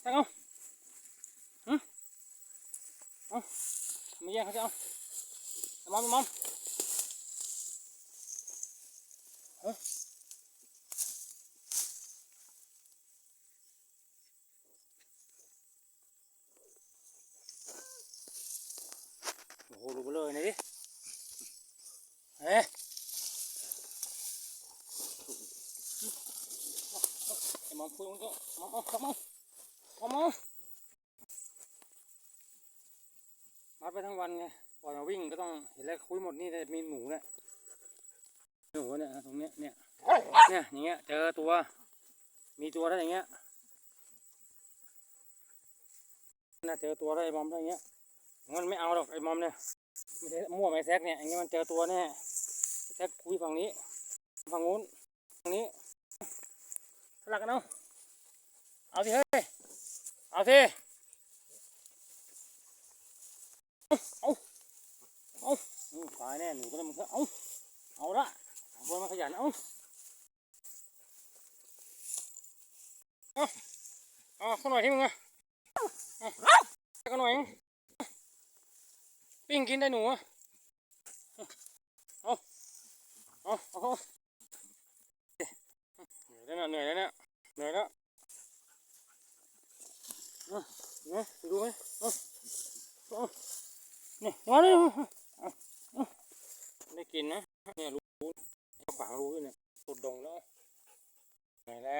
แทงเอาหึเอาไม่แย่งเขาจะเอาเอาม ดไปทั้งวันไงปล่อยมาวิ่งก็ต้องเห็นแล้วคุยหมดนี่แต่มีหนูเนี่ยหนูเนี่ยตรงเนี้ยเนี่ยเนี่ยอย่างเงี้ยเจอตัวมีตัวได้อย่างเงี้ยน่าเจอตัวได้ไอ้มอมได้อย่างเงี้ยงั้นไม่เอาหรอกไอ้มอมเนี่ยไม่ใช่มั่วไม่แซกเนี่ยอย่างเงี้ยมันเจอตัวแน่แซกคุยฝั่งนี้ฝั่งนู้นฝั่งนี้สลักกันเอาเอาสิเฮ้ยเอาสิ เอาเอาเอาอืมตายแน่หนูก็เลยมึงก็เอาเอาละคนมาขยันเอาเอาเอาข้างหน่อยที่มึงอะเอาข้างหน่อยมึงปิ้งกินได้หนูอะเอาเอาเอาเหนื่อยแล้วเนี่ยเหนื่อยแล้วเนี่ยเหนื่อยแล้วเนี่ยดูไหมเอาเอาเนี่ยมาเลยได้กินนะเนี่ยรู้ขวางรู้อยู่เนี่ยสุดดงแล้วไหนแล้ว